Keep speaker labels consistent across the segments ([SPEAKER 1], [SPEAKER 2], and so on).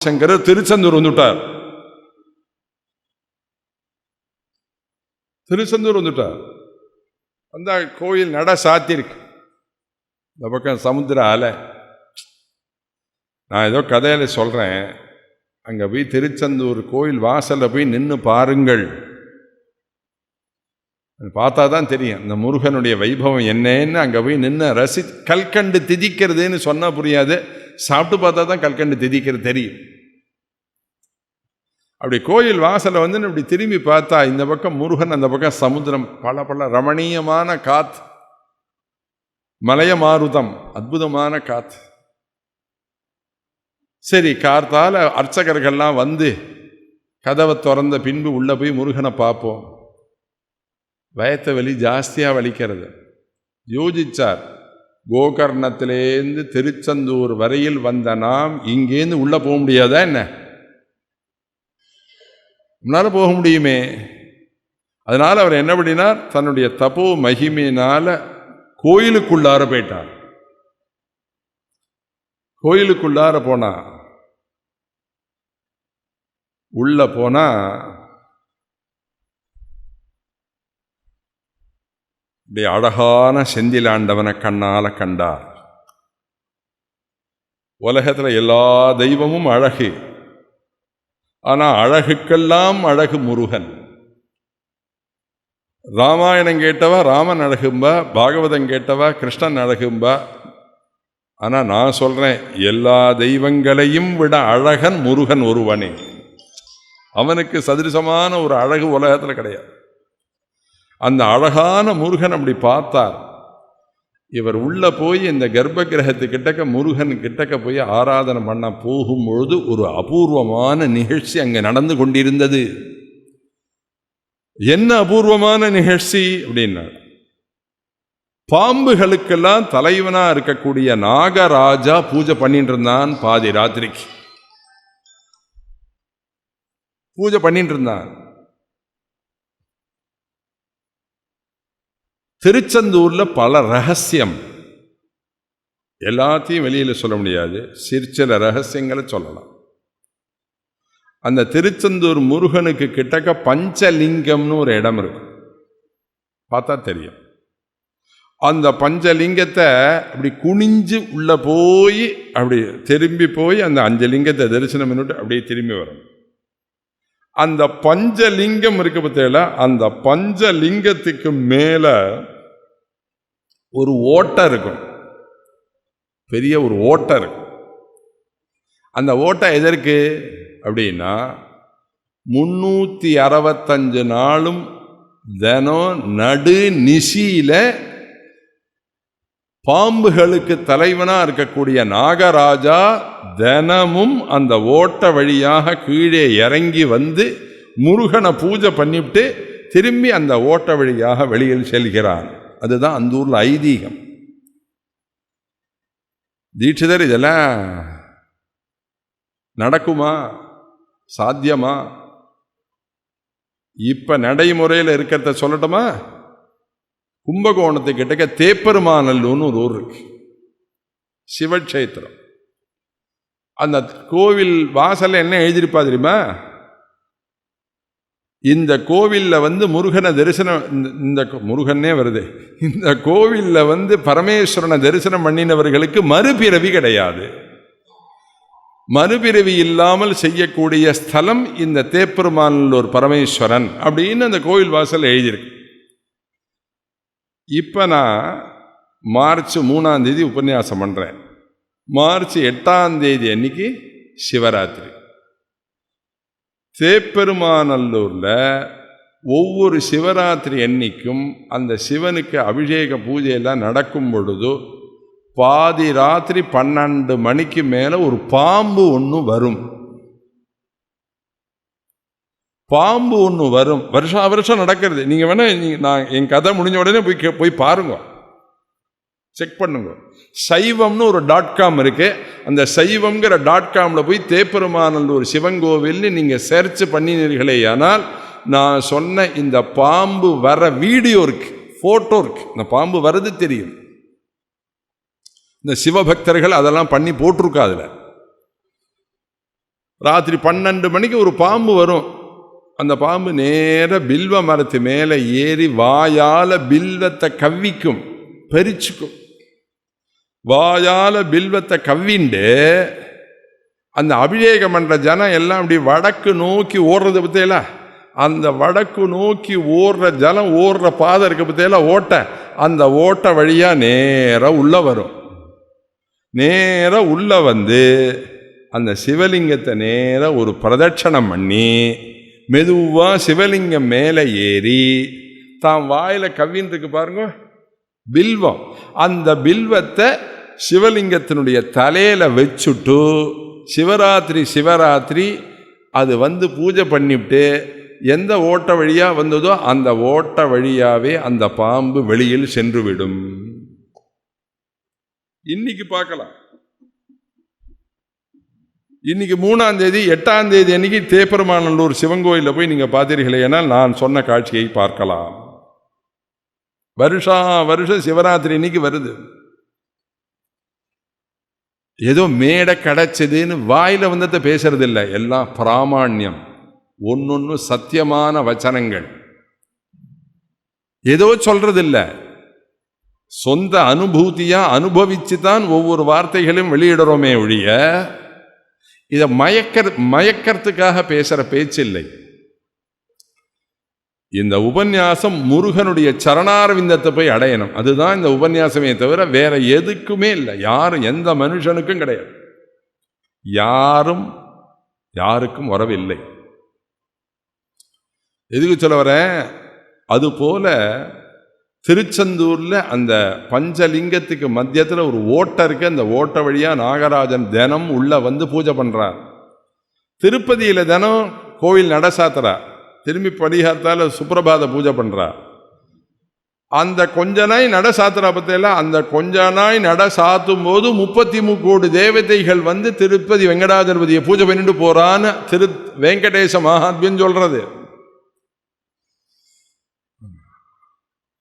[SPEAKER 1] சங்கரர் திருச்செந்தூர் வந்துட்டார் திருச்செந்தூர் வந்துட்டார் அந்த கோயில் நட சாத்திருக்கு இந்த பக்கம் சமுத்திர அலை நான் ஏதோ கதையில் சொல்கிறேன் அங்கே போய் திருச்செந்தூர் கோயில் வாசலில் போய் நின்று பாருங்கள் அது பார்த்தா தான் தெரியும் இந்த முருகனுடைய வைபவம் என்னன்னு அங்கே போய் நின்று ரசி கல்கண்டு திதிக்கிறதுன்னு சொன்னால் புரியாது சாப்பிட்டு பார்த்தா தான் கல்கண்டு திதிக்கிறது தெரியும். அப்படி கோயில் வாசலை வந்து இப்படி திரும்பி பார்த்தா இந்த பக்கம் முருகன் அந்த பக்கம் சமுத்திரம் பல பல ரமணீயமான காத்து மலைய மாருதம் அற்புதமான காத்து சரி கார்த்தால் அர்ச்சகர்கள்லாம் வந்து கதவை திறந்த பின்பு உள்ளே போய் முருகனை பார்ப்போம். வயத்த வலி ஜாஸ்தியாக வலிக்கிறது. யோசிச்சார் கோகர்ணத்திலேருந்து திருச்செந்தூர் வரையில் வந்த நாம் இங்கேருந்து உள்ளே போக முடியாதா என்ன? நம்மளால போக முடியுமே. அதனால் அவர் என்ன பண்ணினார்? தன்னுடைய தபோ மகிமையினால் கோயிலுக்குள்ளார போயிட்டார். கோயிலுக்குள்ளார போனா உள்ள போனால் இப்படி அழகான செந்திலாண்டவனை கண்ணால கண்டார். உலகத்தில் எல்லா தெய்வமும் அழகு. ஆனால் அழகுக்கெல்லாம் அழகு முருகன். ராமாயணம் கேட்டவா ராமன் அழகும்பா பாகவதம் கேட்டவா கிருஷ்ணன் அழகும்பா. ஆனால் நான் சொல்கிறேன் எல்லா தெய்வங்களையும் விட அழகன் முருகன் ஒருவனே. அவனுக்கு சதிருசமான ஒரு அழகு உலகத்தில் கிடையாது. அந்த அழகான முருகன் அப்படி பார்த்தார். இவர் உள்ளே போய் இந்த கர்ப்ப கிரகத்து கிட்டக்க முருகன் கிட்டக்க போய் ஆராதனை பண்ண போகும்பொழுது ஒரு அபூர்வமான நிகழ்ச்சி அங்கே நடந்து கொண்டிருந்தது. என்ன அபூர்வமான நிகழ்ச்சி அப்படின்னா பாம்புகளுக்கெல்லாம் தலைவனாக இருக்கக்கூடிய நாகராஜா பூஜை பண்ணிட்டு இருந்தான் பாதி ராத்திரிக்கு. பூஜை பண்ணிட்டு இருந்தான். திருச்செந்தூரில் பல ரகசியம். எல்லாத்தையும் வெளியில் சொல்ல முடியாது. சிற்சில ரகசியங்களை சொல்லலாம். அந்த திருச்செந்தூர் முருகனுக்கு கிட்டக்க பஞ்சலிங்கம்னு ஒரு இடம் இருக்கு. பார்த்தா தெரியும். அந்த பஞ்சலிங்கத்தை அப்படி குனிஞ்சு உள்ளே போய் அப்படி திரும்பி போய் அந்த அஞ்சு லிங்கத்தை தரிசனம் பண்ணிட்டு அப்படியே திரும்பி வரணும் அந்த பஞ்சலிங்கம் இருக்க பார்த்தீங்களா அந்த பஞ்சலிங்கத்துக்கு மேலே ஒரு ஓட்டை இருக்கும் பெரிய ஒரு ஓட்டை இருக்கும் அந்த ஓட்டை எதற்கு? அப்படின்னா முந்நூற்றி அறுபத்தஞ்சு நாளும் தினம் நடு நிசியில் பாம்புகளுக்கு தலைவனாக இருக்கக்கூடிய நாகராஜா தினமும் அந்த ஓட்ட வழியாக கீழே இறங்கி வந்து முருகனை பூஜை பண்ணிவிட்டு திரும்பி அந்த ஓட்ட வழியாக வெளியில் செல்கிறான். அதுதான் அந்த ஊரில் ஐதீகம். தீட்சிதர் இதெல்லாம் நடக்குமா? சாத்தியமா? இப்போ நடைமுறையில் இருக்கிறத சொல்லட்டுமா? கும்பகோணத்தை கிட்டக்க தேப்பெருமாநல்லூர்னு ஒரு ஊர் இருக்கு. சிவக்ஷேத்திரம். அந்த கோவில் வாசலில் என்ன எழுதியிருப்பா தெரியுமா? இந்த கோவிலில் வந்து முருகனை தரிசனம் இந்த- இந்த கோ- முருகனே வருது. இந்த கோவிலில் வந்து பரமேஸ்வரனை தரிசனம் பண்ணினவர்களுக்கு மறுபிறவி கிடையாது. மறுபிறவி இல்லாமல் செய்யக்கூடிய ஸ்தலம் இந்த தேப்பெருமானல்லூர் பரமேஸ்வரன் அப்படின்னு அந்த கோவில் வாசல் எழுதியிருக்கு. இப்போ நான் மார்ச் மூணாம் தேதி உபன்யாசம் பண்ணுறேன் மார்ச் எட்டாம் தேதி அன்னைக்கு சிவராத்திரி. தேப்பெருமாநல்லூரில் ஒவ்வொரு சிவராத்திரி அன்னைக்கும் அந்த சிவனுக்கு அபிஷேக பூஜையெல்லாம் நடக்கும் பொழுது பாதி ராத்திரி பன்னெண்டு மணிக்கு மேலே ஒரு பாம்பு ஒன்று வரும். பாம்பு ஒன்று வரும். வருஷம் வருஷம் நடக்கிறது. நீங்கள் வேணால் நீங்கள் நான் என் கதை முடிஞ்ச உடனே போய் போய் பாருங்க. செக் பண்ணுங்க. சைவம்னு ஒரு டாட் காம் இருக்குது அந்த சைவம்ங்கிற டாட் காமில் போய் தேப்பெருமானல்லூர் சிவங்கோவில்னு நீங்கள் சர்ச் பண்ணினீர்களே ஆனால் நான் சொன்ன இந்த பாம்பு வர வீடியோ இருக்கு ஃபோட்டோ இருக்கு. இந்த பாம்பு வர்றது தெரியும். இந்த சிவபக்தர்கள் அதெல்லாம் பண்ணி போட்டிருக்கா அதில். ராத்திரி பன்னெண்டு மணிக்கு ஒரு பாம்பு வரும். அந்த பாம்பு நேர பில்வ மரத்து மேலே ஏறி வாயால் பில்வத்தை கவ்விக்கும் பறிச்சுக்கும். வாயால் பில்வத்தை கவ்விண்டு அந்த அபிஷேகம் பண்ணுற ஜனம் எல்லாம் அப்படி வடக்கு நோக்கி ஓடுறது பற்றியில அந்த வடக்கு நோக்கி ஓடுற ஜலம் ஓடுற பாதை இருக்க பற்றியில ஓட்டை. அந்த ஓட்டை வழியாக நேராக உள்ளே வரும். நேராக உள்ளே வந்து அந்த சிவலிங்கத்தை நேராக ஒரு பிரதட்சணம் பண்ணி மெதுவாக சிவலிங்கம் மேலே ஏறி தான் வாயில் கவ்வின்னு இருக்கு பாருங்க பில்வம். அந்த பில்வத்தை சிவலிங்கத்தினுடைய தலையில் வச்சுட்டு சிவராத்திரி சிவராத்திரி அது வந்து பூஜை பண்ணிவிட்டு எந்த ஓட்ட வழியாக வந்ததோ அந்த ஓட்ட வழியாகவே அந்த பாம்பு வெளியில் சென்றுவிடும். இன்னைக்கு பார்க்கலாம். இன்னைக்கு மூணாம் தேதி எட்டாம் தேதி அன்னைக்கு தேப்பெருமானல்லூர் சிவன் கோயிலில் போய் நீங்கள் பார்த்தீர்களே ஏனால் நான் சொன்ன காட்சியை பார்க்கலாம். வருஷா வருஷம் சிவராத்திரி இன்னைக்கு வருது. ஏதோ மேடை கிடச்சிதுன்னு வாயில் வந்ததை பேசுறது இல்லை எல்லாம் பிராமாண்யம். ஒன்னொன்னு சத்தியமான வச்சனங்கள். ஏதோ சொல்கிறதில்ல சொந்த அனுபூதியாக அனுபவித்து தான் ஒவ்வொரு வார்த்தைகளையும் வெளியிடுறோமே ஒழிய இதை மயக்கர் மயக்கிறதுக்காக பேசுகிற பேச்சு இல்லை. இந்த உபன்யாசம் முருகனுடைய சரணாரவிந்தத்தை போய் அடையணும். அதுதான் இந்த உபன்யாசமே தவிர வேற எதுக்குமே இல்லை. யாரும் எந்த மனுஷனுக்கும் கிடையாது. யாரும் யாருக்கும் வரவில்லை. எதுக்கு சொல்ல வரேன்? அதுபோல திருச்செந்தூரில் அந்த பஞ்சலிங்கத்துக்கு மத்தியத்தில் ஒரு ஓட்டை இருக்கு. அந்த ஓட்டை வழியாக நாகராஜன் தினம் உள்ளே வந்து பூஜை பண்ணுறார் திருப்பதியில் தினம் கோவில் நட சாத்துறார் திரும்பி படிகாத்தால சுப்பிரபாத பூஜை பண்ணுறா அந்த கொஞ்ச நாய் நட சாத்துறா பத்தியெல்லாம் அந்த கொஞ்ச நாய் நட சாத்தும் போது முப்பத்தி கோடி தேவதைகள் வந்து திருப்பதி வெங்கடாதிபதியை பூஜை பண்ணிட்டு போறான்னு திரு வெங்கடேச மகாத்மியம் சொல்றது.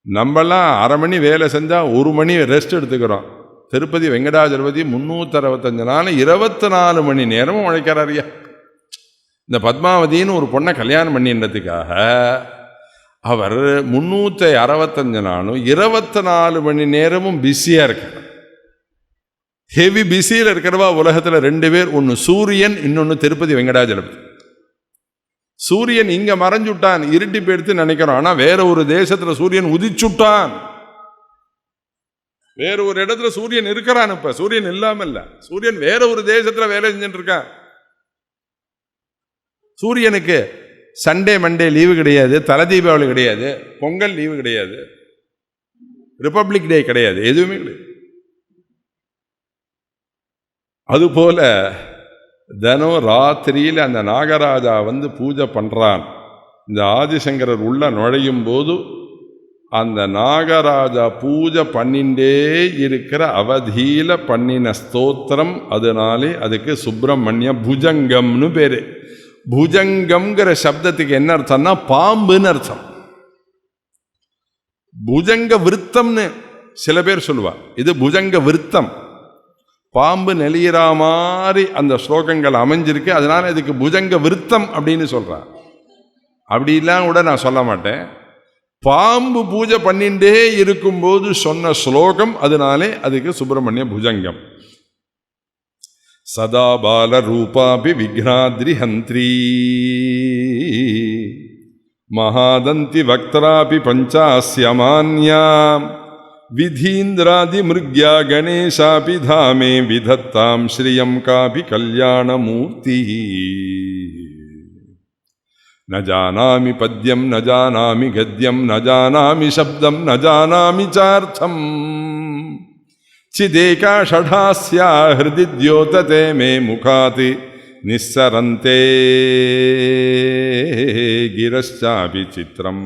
[SPEAKER 1] நம்மலாம் அரை மணி வேலை செஞ்சால் ஒரு மணி ரெஸ்ட் எடுத்துக்கிறோம். திருப்பதி வெங்கடாஜலபதி முந்நூற்றி அறுபத்தஞ்சு நாள் இருபத்தி நாலு மணி நேரமும் உழைக்கிறாரியா இந்த பத்மாவதின்னு ஒரு பொண்ணை கல்யாணம் பண்ணின்றதுக்காக அவர் முந்நூற்றி அறுபத்தஞ்சு நாளும் இருபத்தி நாலு மணி நேரமும் பிஸியாக இருக்கார் ஹெவி பிஸியில் இருக்கிறவா உலகத்தில் ரெண்டு பேர் ஒன்று சூரியன் இன்னொன்று திருப்பதி வெங்கடாஜலபதி. சூரியன் இங்கே மறைஞ்சுட்டான் இருட்டி போயிடுத்து நினைக்கிறோம். ஆனால் வேற ஒரு தேசத்தில் சூரியன் உதிச்சுட்டான். வேற ஒரு இடத்துல சூரியன் இருக்கிறான் இப்போ. சூரியன் இல்லாமல் இல்லை சூரியன் வேற ஒரு தேசத்தில் வேலை செஞ்சுட்டு இருக்கான். சூரியனுக்கு சண்டே மண்டே லீவு கிடையாது தலை தீபாவளி கிடையாது பொங்கல் லீவு கிடையாது ரிப்பப்ளிக் டே கிடையாது எதுவுமே கிடையாது. அதுபோல தினம் ராத்திரியில் அந்த நாகராஜா வந்து பூஜை பண்ணுறான் இந்த ஆதிசங்கரர் உள்ள நுழையும் போது அந்த நாகராஜா பூஜை பண்ணிண்டே இருக்கிற அவதியில் பண்ணின ஸ்தோத்திரம் அதனாலே அதுக்கு சுப்பிரமணிய புஜங்கம்னு பேர். புஜங்கம்ங்கிற சப்தத்துக்கு என்ன அர்த்தம்னா பாம்புன்னு அர்த்தம் புஜங்க விருத்தம்னு சில பேர் சொல்லுவா இது புஜங்க விருத்தம் பாம்பு நெளியிற மாதிரி அந்த ஸ்லோகங்கள் அமைஞ்சிருக்கு அதனால இதுக்கு புஜங்க விருத்தம் அப்படின்னு சொல்கிறான் அப்படிலாம் கூட நான் சொல்ல மாட்டேன் பாம்பு பூஜை பண்ணிண்டே இருக்கும்போது சொன்ன ஸ்லோகம் அதனாலே அதுக்கு சுப்பிரமணிய புஜங்கம் सदा बालरूपापि विघ्नाद्रिहन्त्री महादन्तिवक्त्रापि पञ्चास्यमान्या। विधीन्द्रादिमृग्या गणेशापि धामे विधत्तां श्रियं कापि कल्याणमूर्तिः। न जानामि पद्यं, न जानामि गद्यं, न जानामि शब्दं, न जानामि चार्थम्। चिदेका षढास्या हृदि द्योतते मे मुखात् निस्सरन्ते गिरश्चापि चित्रम्।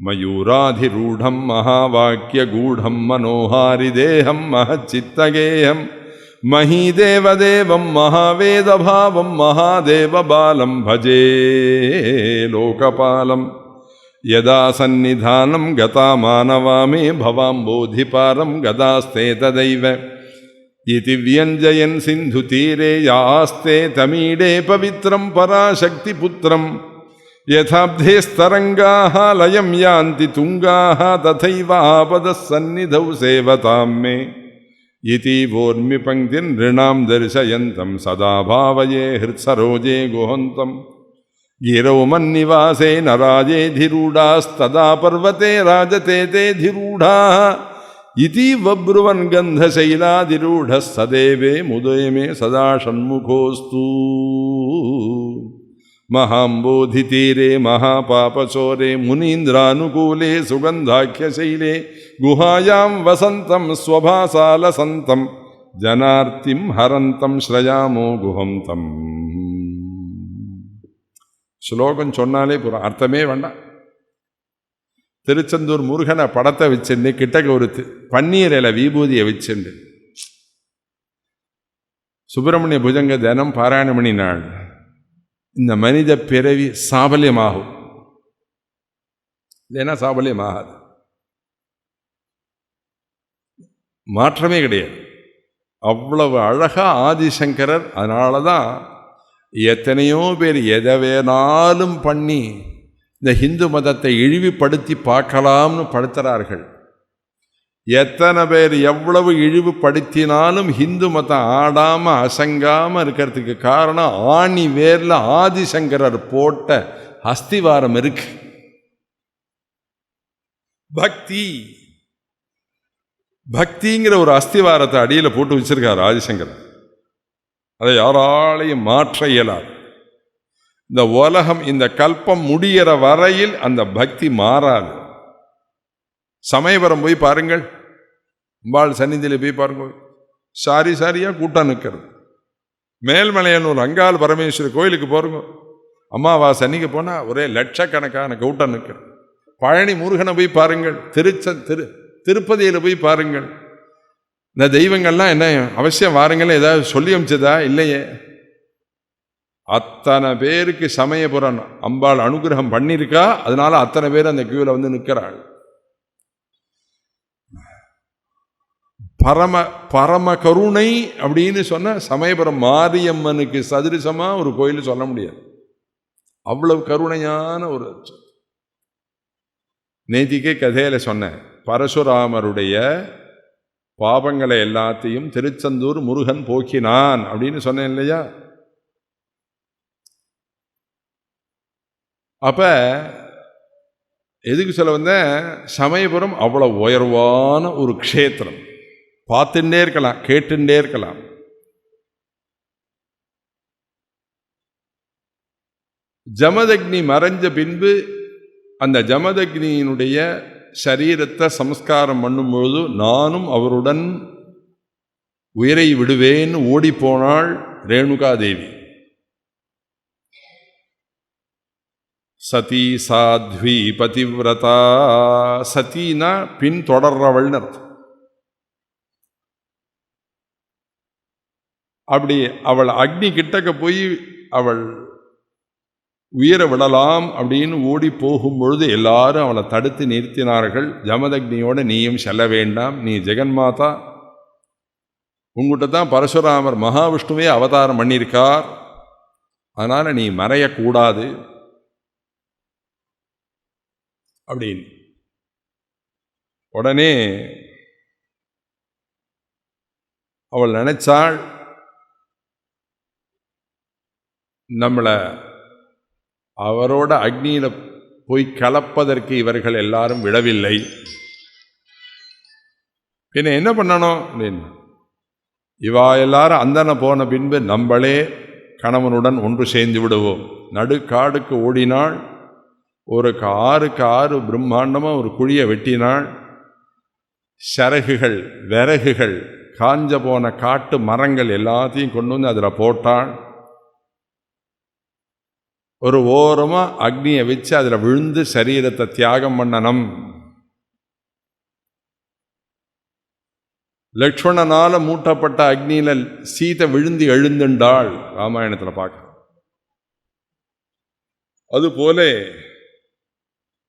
[SPEAKER 1] मयूराधिरूढं महावाक्यगूढं मनोहारिदेहं महच्चित्तगेयं महीदेवदेवं महावेदभावं महादेवबालं भजे लोकपालं यदा सन्निधानं गता मानवा मे भवाम्बोधिपारं गदास्ते तदैव इति व्यञ्जयन् सिन्धुतीरे यास्ते तमीडे पवित्रं पराशक्तिपुत्रं यथाब्धेस्तरङ्गाः लयं यान्ति तुङ्गाः तथैव आपदः सन्निधौ सेवतां मे इति वोर्मिपङ्क्तिं नृणां दर्शयन्तं सदा भावये हृत्सरोजे गुहन्तम् गिरौ मन्निवासे न राजेधिरूढास्तदा पर्वते राजते ते धिरूढाः इति बब्रुवन् गन्धशैलाधिरूढः सदेवे मुदय मे सदा षण्मुखोऽस्तु महाम्बोधितीरे महापापचोरे मुनीन्द्रानुकूले सुगन्धाख्यशैले गुहायां वसन्तं स्वभासालसन्तं जनार्तिं हरन्तं श्रयामो गुहं तम् ஸ்லோகம் சொன்னாலே போகிறோம் அர்த்தமே வேண்டாம். திருச்செந்தூர் முருகனை படத்தை வச்சுண்டு கிட்டக்க ஒரு பன்னீர் இலை விபூதியை வச்சுண்டு சுப்பிரமணிய புஜங்க தினம் பாராயணமணி நாள். இந்த மனித பிறவி சாபல்யமாகும். இல்லைன்னா சாபல்யமாகாது? மாற்றமே கிடையாது. அவ்வளவு அழகா ஆதிசங்கரர் அதனால தான் எத்தனையோ பேர் எதை வேணாலும் பண்ணி இந்த ஹிந்து மதத்தை இழிவுபடுத்தி பார்க்கலாம்னு படுத்துகிறார்கள் எத்தனை பேர் எவ்வளவு இழிவுபடுத்தினாலும் ஹிந்து மதம் ஆடாமல் அசங்காமல் இருக்கிறதுக்கு காரணம் ஆணி வேரில் ஆதிசங்கரர் போட்ட அஸ்திவாரம் இருக்கு. பக்தி. பக்திங்கிற ஒரு அஸ்திவாரத்தை அடியில் போட்டு வச்சிருக்கார் ஆதிசங்கரன் அதை யாராலையும் மாற்ற இயலாது. இந்த உலகம் இந்த கல்பம் முடிகிற வரையில் அந்த பக்தி மாறாது. சமயபுரம் போய் பாருங்கள். அம்பாள் சந்நிதியில் போய் பாருங்கள் சாரி சாரியாக கூட்டம் நிற்கிறது. மேல்மலையனூர் அங்காள் பரமேஸ்வரி கோயிலுக்கு போகிறோங்க அம்மாவாசை அன்னைக்கு போனால் ஒரே லட்சக்கணக்கான கூட்டம் நிற்கிறது. பழனி முருகனை போய் பாருங்கள். திருச்ச திரு திருப்பதியில் போய் பாருங்கள். இந்த தெய்வங்கள்லாம் என்ன அவசியம் வாருங்கள் ஏதாவது சொல்லி அமிச்சதா? இல்லையே. அத்தனை பேருக்கு சமயபுரம் அம்பாள் அனுகிரகம் பண்ணியிருக்கா? அதனால அத்தனை பேர் அந்த கியூவில் வந்து நிற்கிறாள். பரம பரம கருணை அப்படின்னு சொன்ன சமயபுரம் மாரியம்மனுக்கு சதுரிசமா ஒரு கோயில் சொல்ல முடியாது. அவ்வளவு கருணையான ஒரு நேத்திக்கே கதையில் சொன்னேன். பரசுராமருடைய பாபங்களை எல்லாத்தையும் திருச்செந்தூர் முருகன் போக்கினான் அப்படின்னு சொன்னேன் இல்லையா? அப்ப எதுக்கு சொல்ல வந்தேன்? சமயபுரம் அவ்வளோ உயர்வான ஒரு க்ஷேத்திரம். பார்த்துட்டே இருக்கலாம் கேட்டுட்டே இருக்கலாம். ஜமதக்னி மறைஞ்ச பின்பு அந்த ஜமதக்னியினுடைய சரீரத்தை சம்ஸ்காரம் பண்ணும்பொழுது நானும் அவருடன் உயிரை விடுவேன்னு ஓடிப்போனாள் ரேணுகா தேவி சதி சாத்வி பதிவிரதா சதினா பின் தொடர்றவள்னு அர்த்தம். அப்படி அவள் அக்னி கிட்டக்க போய் அவள் உயிரை விடலாம் அப்படின்னு ஓடி போகும் பொழுது எல்லாரும் அவளை தடுத்து நிறுத்தினார்கள். ஜமதக்னியோடு நீயும் செல்ல வேண்டாம். நீ ஜெகன்மாதா. உங்ககிட்ட தான் பரசுராமர் மகாவிஷ்ணுவே அவதாரம் பண்ணியிருக்கார். அதனால் நீ மறையக்கூடாது. அப்படின்னு. உடனே அவள் நினைச்சாள் நம்மளை அவரோட அக்னியில் போய் கலப்பதற்கு இவர்கள் எல்லாரும் விடவில்லை. பின்ன என்ன பண்ணணும்? அப்படின்னு இவா எல்லாரும் அந்தன போன பின்பு நம்மளே கணவனுடன் ஒன்று சேர்ந்து விடுவோம். நடுக்காடுக்கு ஓடினாள். ஒரு ஆறுக்கு ஆறு பிரம்மாண்டமாக ஒரு குழியை வெட்டினாள். சரகுகள் விறகுகள் காஞ்ச போன காட்டு மரங்கள் எல்லாத்தையும் கொண்டு வந்து அதில் போட்டாள். ஒரு ஓரமாக அக்னியை வச்சு அதில் விழுந்து சரீரத்தை தியாகம் பண்ணணும். லக்ஷ்மணனால் மூட்டப்பட்ட அக்னியில் சீதை விழுந்து எழுந்துண்டாள் ராமாயணத்தில் பார்க்க அதுபோல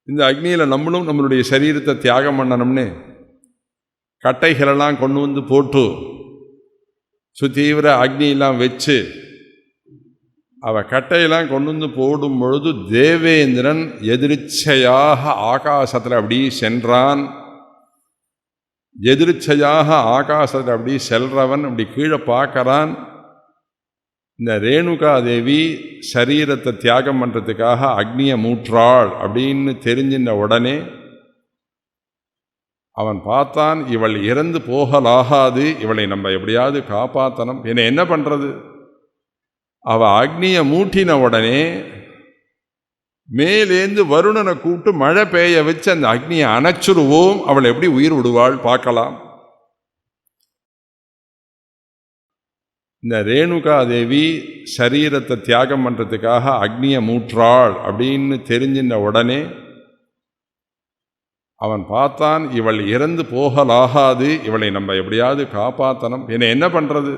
[SPEAKER 1] இந்த அக்னியில் நம்மளும் நம்மளுடைய சரீரத்தை தியாகம் பண்ணணும்னு கட்டைகளெல்லாம் கொண்டு வந்து போட்டு சுத்தீவிர அக்னியெல்லாம் வச்சு அவள் கட்டையெல்லாம் கொண்டு வந்து போடும் பொழுது தேவேந்திரன் எதிர்ச்சையாக ஆகாசத்தில் அப்படி சென்றான். எதிர்ச்சையாக ஆகாசத்தில் அப்படி செல்றவன் அப்படி கீழே பார்க்கறான். இந்த ரேணுகா தேவி சரீரத்தை தியாகம் பண்ணுறதுக்காக அக்னியை மூற்றாள் அப்படின்னு தெரிஞ்சின்ற உடனே அவன் பார்த்தான் இவள் இறந்து போகலாகாது இவளை நம்ம எப்படியாவது காப்பாற்றணும் என்னை என்ன பண்ணுறது அவ அக்னியை மூட்டின உடனே மேலேந்து வருணனை கூப்பிட்டு மழை பெய்ய வச்சு அந்த அக்னியை அணைச்சிருவோம். அவள் எப்படி உயிர் விடுவாள் பார்க்கலாம். இந்த ரேணுகா தேவி சரீரத்தை தியாகம் பண்ணுறதுக்காக அக்னியை மூற்றாள் அப்படின்னு தெரிஞ்சின்ற உடனே அவன் பார்த்தான் இவள் இறந்து போகலாகாது இவளை நம்ம எப்படியாவது காப்பாற்றணும் என்னை என்ன பண்ணுறது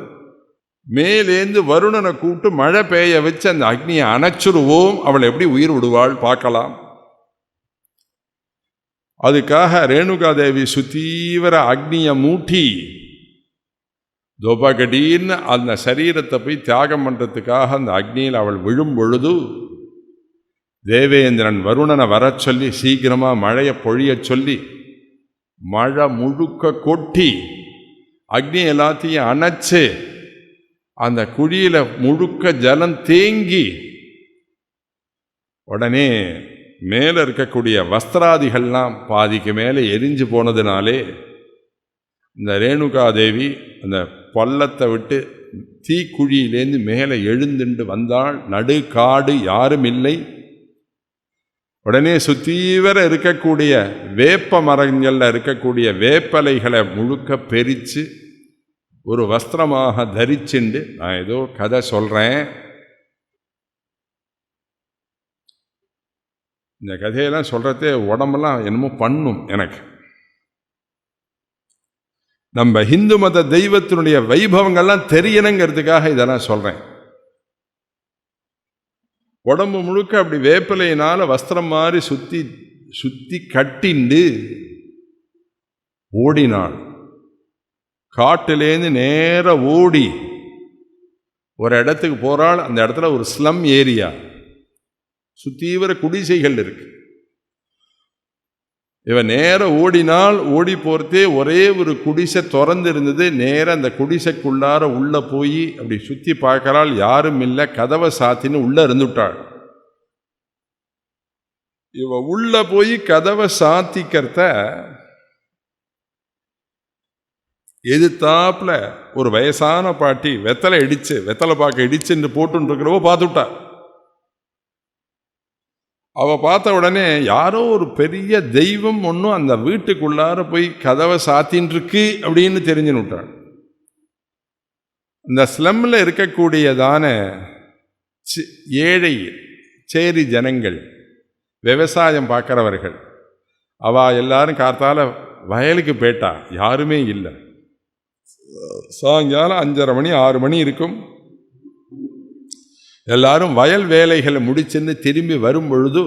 [SPEAKER 1] மேலேந்து வருணனை கூப்பிட்டு மழை பெய்ய வச்சு அந்த அக்னியை அணைச்சிருவோம். அவளை எப்படி உயிர் விடுவாள் பார்க்கலாம். அதுக்காக ரேணுகா தேவி சுத்தீவிர அக்னியை மூட்டி தொபகடீன்னு அந்த சரீரத்தை போய் தியாகம் பண்ணுறதுக்காக அந்த அக்னியில் அவள் விழும் பொழுது தேவேந்திரன் வருணனை வர சொல்லி சீக்கிரமாக மழையை பொழியச் சொல்லி மழை முழுக்க கொட்டி அக்னி எல்லாத்தையும் அணைச்சு அந்த குழியில் முழுக்க ஜலம் தேங்கி உடனே மேலே இருக்கக்கூடிய வஸ்திராதிகள்லாம் பாதிக்கு மேலே எரிஞ்சு போனதுனாலே இந்த ரேணுகா தேவி அந்த பள்ளத்தை விட்டு தீக்குழியிலேருந்து மேலே எழுந்துண்டு வந்தாள். நடு காடு யாரும் இல்லை. உடனே சுத்தீவர இருக்கக்கூடிய வேப்ப மரங்களில் இருக்கக்கூடிய வேப்பலைகளை முழுக்க பெரித்து ஒரு வஸ்திரமாக தரிச்சுண்டு நான் ஏதோ கதை சொல்கிறேன் இந்த கதையெல்லாம் சொல்கிறதே உடம்பெல்லாம் என்னமோ பண்ணும் எனக்கு. நம்ம ஹிந்து மத தெய்வத்தினுடைய வைபவங்கள்லாம் தெரியணுங்கிறதுக்காக இதெல்லாம் சொல்கிறேன் உடம்பு முழுக்க அப்படி வேப்பிலையினால் வஸ்திரம் மாதிரி சுற்றி சுற்றி கட்டிண்டு ஓடினாள். காட்டிலேருந்து நேர ஓடி ஒரு இடத்துக்கு போகிறாள் அந்த இடத்துல ஒரு ஸ்லம் ஏரியா. சுத்தீவிர குடிசைகள் இருக்கு. இவன் நேர ஓடினால் ஓடி போகிறதே ஒரே ஒரு குடிசை திறந்து இருந்தது நேர அந்த குடிசைக்குள்ளார உள்ளே போய் அப்படி சுற்றி பார்க்கறாள் யாரும் இல்லை கதவை சாத்தின்னு உள்ளே இருந்துட்டாள். இவ உள்ள போய் கதவை சாத்திக்கிறத எதிர்த்தாப்புல ஒரு வயசான பாட்டி வெத்தலை இடிச்சு வெத்தலை பார்க்க இடிச்சுன்னு போட்டுன்னு பார்த்துட்டா அவ பார்த்த உடனே யாரோ ஒரு பெரிய தெய்வம் ஒன்றும் அந்த வீட்டுக்குள்ளார போய் கதவை சாத்தின்னு இருக்கு அப்படின்னு தெரிஞ்சுன்னு விட்டாள். இந்த ஸ்லம்மில் இருக்கக்கூடியதான சி- ஏழை சேரி ஜனங்கள் விவசாயம் பார்க்குறவர்கள் அவள் எல்லாரும் கார்த்தால வயலுக்கு போயிட்டா யாருமே இல்லை. சாயங்காலம் அஞ்சரை மணி ஆறு மணி இருக்கும். எல்லாரும் வயல் வேலைகளை முடிச்சுன்னு திரும்பி வரும் பொழுது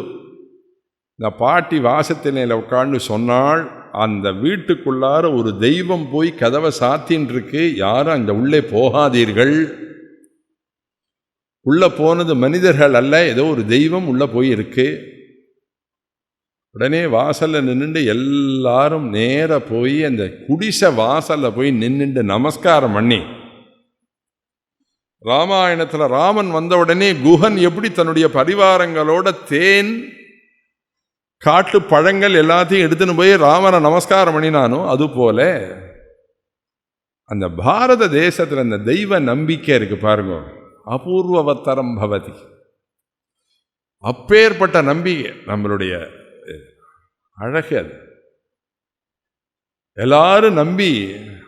[SPEAKER 1] இந்த பாட்டி வாசத்தினையில் உட்காந்து சொன்னால் அந்த வீட்டுக்குள்ளார ஒரு தெய்வம் போய் கதவை சாத்தின்னு இருக்கு யாரும் அந்த உள்ளே போகாதீர்கள். உள்ளே போனது மனிதர்கள் அல்ல ஏதோ ஒரு தெய்வம் உள்ளே போய் இருக்கு உடனே வாசல்ல நின்றுண்டு எல்லாரும் நேர போய் அந்த குடிசை வாசலில் போய் நின்றுண்டு நமஸ்காரம் பண்ணி. ராமாயணத்தில் ராமன் வந்த உடனே குஹன் எப்படி தன்னுடைய பரிவாரங்களோட தேன் காட்டு பழங்கள் எல்லாத்தையும் எடுத்துன்னு போய் ராமனை நமஸ்காரம் பண்ணினானோ அதுபோல அந்த பாரத தேசத்தில் அந்த தெய்வ நம்பிக்கை இருக்கு பாருங்க. அபூர்வவத்தரம் பவதி. அப்பேற்பட்ட நம்பிக்கை நம்மளுடைய அழகு அது. எல்லாரும் நம்பி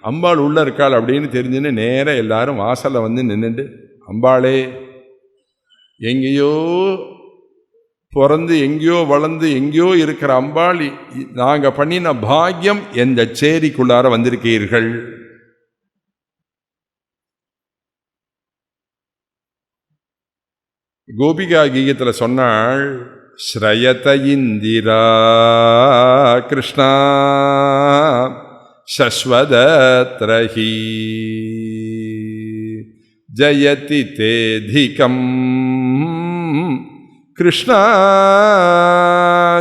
[SPEAKER 1] அம்பாள் உள்ளே இருக்காள் அப்படின்னு தெரிஞ்சுன்னு நேராக எல்லாரும் வாசலில் வந்து நின்றுட்டு அம்பாளே எங்கேயோ பிறந்து எங்கேயோ வளர்ந்து எங்கேயோ இருக்கிற அம்பாள் நாங்கள் பண்ணின பாக்கியம் எந்த சேரிக்குள்ளார வந்திருக்கீர்கள்? கோபிகா கீதத்தில் சொன்னாள் ஸ்ரயத இந்திரா கிருஷ்ணா சஸ்வதத்ரஹி. ஜயதி தேதிகம். கிருஷ்ணா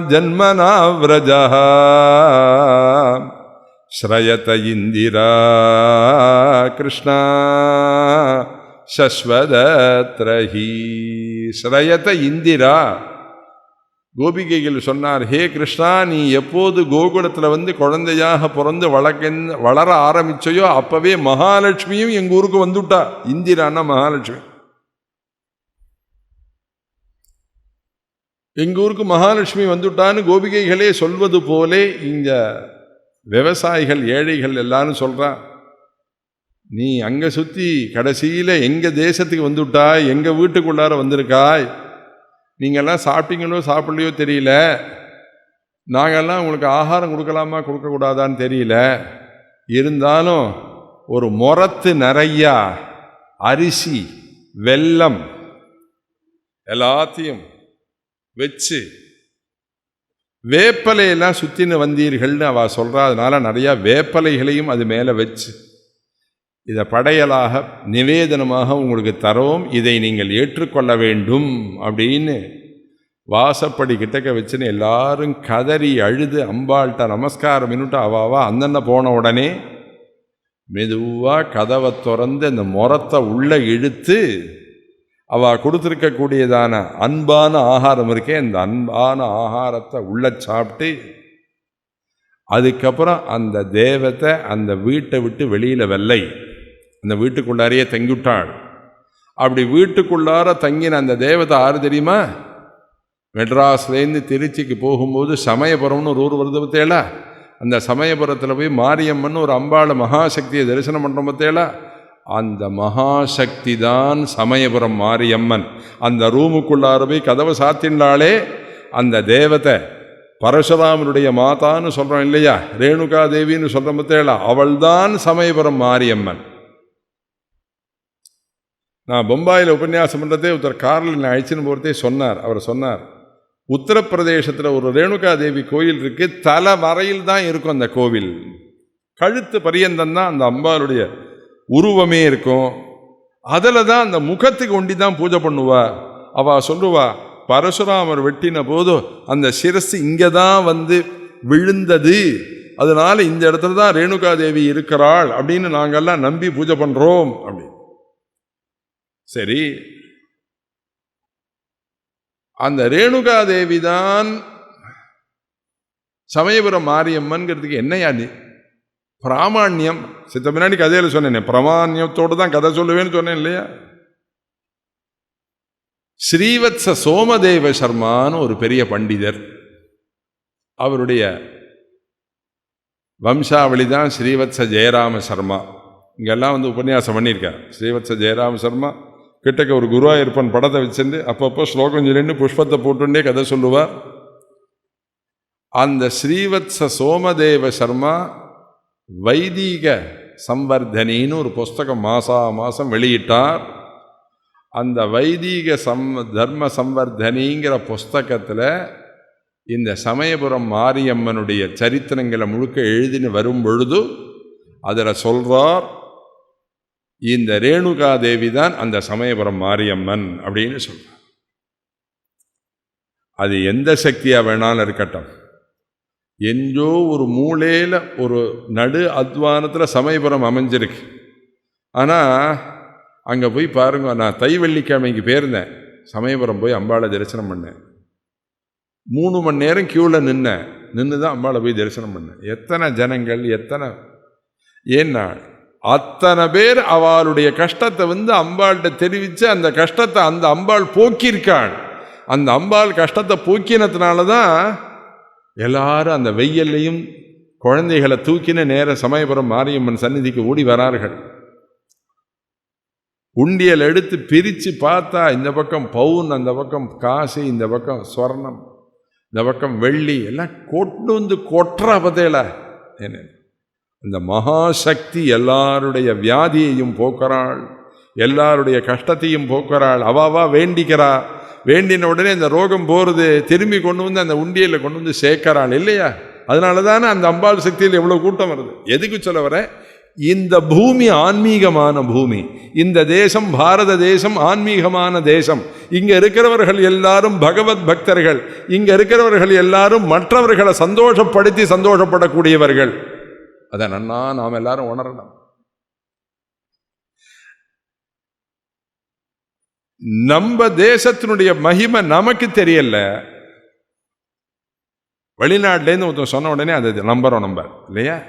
[SPEAKER 1] ஜன்மனா விரஜா ஸ்ரயத இந்திரா கிருஷ்ணா சஸ்வதத்ரஹி ஸ்ரயத இந்திரா கோபிகைகள் சொன்னார் ஹே கிருஷ்ணா நீ எப்போது கோகுலத்தில் வந்து குழந்தையாக பிறந்து வளர்க்க வளர ஆரம்பிச்சையோ அப்பவே மகாலட்சுமியும் எங்கள் ஊருக்கு வந்துவிட்டா இந்திரான்னா மகாலட்சுமி. எங்கள் ஊருக்கு மகாலட்சுமி வந்துட்டான்னு கோபிகைகளே சொல்வது போலே இந்த விவசாயிகள் ஏழைகள் எல்லாரும் சொல்கிறான் நீ அங்கே சுற்றி கடைசியில் எங்கள் தேசத்துக்கு வந்துவிட்டாய் எங்கள் வீட்டுக்குள்ளார வந்திருக்காய் நீங்கள்லாம் சாப்பிட்டீங்களோ சாப்பிட்லையோ தெரியல. நாங்கள்லாம் உங்களுக்கு ஆகாரம் கொடுக்கலாமா கொடுக்கக்கூடாதான்னு தெரியல. இருந்தாலும் ஒரு முரத்து நிறையா அரிசி வெல்லம் எல்லாத்தையும் வச்சு வேப்பலையெல்லாம் சுற்றின்னு வந்தீர்கள்னு அவ சொல்கிறா அதனால் நிறையா வேப்பலைகளையும் அது மேலே வச்சு இதை படையலாக நிவேதனமாக உங்களுக்கு தரோம். இதை நீங்கள் ஏற்றுக்கொள்ள வேண்டும் அப்படின்னு வாசப்படி கிட்டக்க வச்சுன்னு எல்லாரும் கதறி அழுது அம்பாள்கிட்ட நமஸ்காரம் இன்னுட்டு அவாவா அந்தன்ன போன உடனே மெதுவாக கதவை திறந்து அந்த முறத்தை உள்ளே இழுத்து அவள் கொடுத்துருக்கக்கூடியதான அன்பான ஆகாரம் இருக்கே அந்த அன்பான ஆகாரத்தை உள்ளே சாப்பிட்டு அதுக்கப்புறம் அந்த தேவத்தை அந்த வீட்டை விட்டு வெளியில் வெள்ளை அந்த வீட்டுக்குள்ளாரையே தங்கிவிட்டாள். அப்படி வீட்டுக்குள்ளார தங்கின அந்த தேவதை ஆறு தெரியுமா? மெட்ராஸ்லேருந்து திருச்சிக்கு போகும்போது சமயபுரம்னு ஒரு ஊர் வருது பத்தேலா அந்த சமயபுரத்தில் போய் மாரியம்மன் ஒரு அம்பாள் மகாசக்தியை தரிசனம் பண்ணுறோம் பத்தேலா அந்த மகாசக்தி தான் சமயபுரம் மாரியம்மன். அந்த ரூமுக்குள்ளார போய் கதவை சாத்தினாலே அந்த தேவதை பரசுராமனுடைய மாதான்னு சொல்கிறோம் இல்லையா? ரேணுகா தேவின்னு சொல்கிறோம் பத்தேலா அவள்தான் சமயபுரம் மாரியம்மன். நான் பொம்பாயில் உபன்யாசம் பண்ணுறதே ஒருத்தர் காரில் நான் அழைச்சின்னு போகிறதே சொன்னார். அவர் சொன்னார் உத்தரப்பிரதேசத்தில் ஒரு ரேணுகா தேவி கோயில் இருக்குது தலை வரையில் தான் இருக்கும் அந்த கோவில். கழுத்து பரியந்தம் தான் அந்த அம்பாளுடைய உருவமே இருக்கும். அதில் தான் அந்த முகத்துக்கு ஒண்டி தான் பூஜை பண்ணுவா. அவள் சொல்லுவா பரசுராமர் வெட்டின போது அந்த சிரசு இங்கே தான் வந்து விழுந்தது. அதனால இந்த இடத்துல தான் ரேணுகா தேவி இருக்கிறாள் அப்படின்னு நாங்கள்லாம் நம்பி பூஜை பண்ணுறோம் அப்படின்னு. சரி. அந்த ரேணுகா தேவி தான் சமயபுரம் மாரியம்மன்கிறதுக்கு என்னையா நீ? பிராமாண்யம். சித்த பின்னாடி கதையில் சொன்னேன் பிரமாண்யத்தோடு தான் கதை சொல்லுவேன்னு சொன்னேன் இல்லையா? ஸ்ரீவத்ச சோமதேவ சர்மான்னு ஒரு பெரிய பண்டிதர். அவருடைய வம்சாவளி தான் ஸ்ரீவத்ச ஜெயராம சர்மா. இங்கெல்லாம் வந்து உபன்யாசம் பண்ணியிருக்கார். ஸ்ரீவத்ச ஜெயராம சர்மா கிட்டக்க ஒரு குருவாயிருப்பன் படத்தை வச்சுட்டு அப்பப்போ ஸ்லோகம் சொல்லிட்டு புஷ்பத்தை போட்டுண்டே கதை சொல்லுவார். அந்த ஸ்ரீவத்ச சோமதேவ சர்மா வைதீக சம்வர்தனின்னு ஒரு புஸ்தகம் மாசா மாதம் வெளியிட்டார். அந்த வைதீக சம் தர்ம சம்வர்தனிங்கிற புஸ்தகத்தில் இந்த சமயபுரம் மாரியம்மனுடைய சரித்திரங்களை முழுக்க எழுதின்னு வரும் பொழுது அதில் சொல்கிறார் இந்த ரேணுகா தேவி தான் அந்த சமயபுரம் மாரியம்மன் அப்படின்னு சொல்கிறார் அது எந்த சக்தியாக வேணாலும் இருக்கட்டும். எங்கோ ஒரு மூளையில் ஒரு நடு அத்வானத்தில் சமயபுரம் அமைஞ்சிருக்கு. ஆனால் அங்கே போய் பாருங்க நான் தை வெள்ளிக்கிழமைக்கு போயிருந்தேன். சமயபுரம் போய் அம்பாளை தரிசனம் பண்ணேன். மூணு மணி நேரம் க்யூவில் நின்னேன். நின்று தான் அம்பாளை போய் தரிசனம் பண்ணேன். எத்தனை ஜனங்கள் எத்தனை ஏன்னா அத்தனை பேர் அவளுடைய கஷ்டத்தை வந்து அம்பாள்கிட்ட தெரிவித்து அந்த கஷ்டத்தை அந்த அம்பாள் போக்கியிருக்காள். அந்த அம்பாள் கஷ்டத்தை போக்கினதுனால தான் எல்லாரும் அந்த வெயில்லையும் குழந்தைகளை தூக்கின நேர சமயபுரம் மாரியம்மன் சந்நிதிக்கு ஓடி வரார்கள். உண்டியல் எடுத்து பிரித்து பார்த்தா இந்த பக்கம் பவுன் அந்த பக்கம் காசு இந்த பக்கம் ஸ்வர்ணம் இந்த பக்கம் வெள்ளி எல்லாம் கொண்டு வந்து கொட்டுறா பதேல என்ன இந்த மகாசக்தி எல்லாருடைய வியாதியையும் போக்குறாள் எல்லாருடைய கஷ்டத்தையும் போக்குறாள் அவாவா வேண்டிக்கிறா வேண்டின உடனே அந்த ரோகம் போகிறது திரும்பி கொண்டு வந்து அந்த உண்டியலில் கொண்டு வந்து சேர்க்கிறாள் இல்லையா? அதனால தானே அந்த அம்பாள் சக்தியில் எவ்வளோ கூட்டம் வருது. எதுக்கு சொல்ல வர இந்த பூமி ஆன்மீகமான பூமி இந்த தேசம் பாரத தேசம் ஆன்மீகமான தேசம் இங்கே இருக்கிறவர்கள் எல்லாரும் பகவத் பக்தர்கள் இங்கே இருக்கிறவர்கள் எல்லாரும் மற்றவர்களை சந்தோஷப்படுத்தி சந்தோஷப்படக்கூடியவர்கள். அதை நன்னா நாம் எல்லாரும் உணரணும். நம்ம தேசத்தினுடைய மகிமை நமக்கு தெரியல. வெளிநாட்டிலேருந்து ஒருத்தன் சொன்ன உடனே அது நம்புறோம் நம்ப இல்லையா?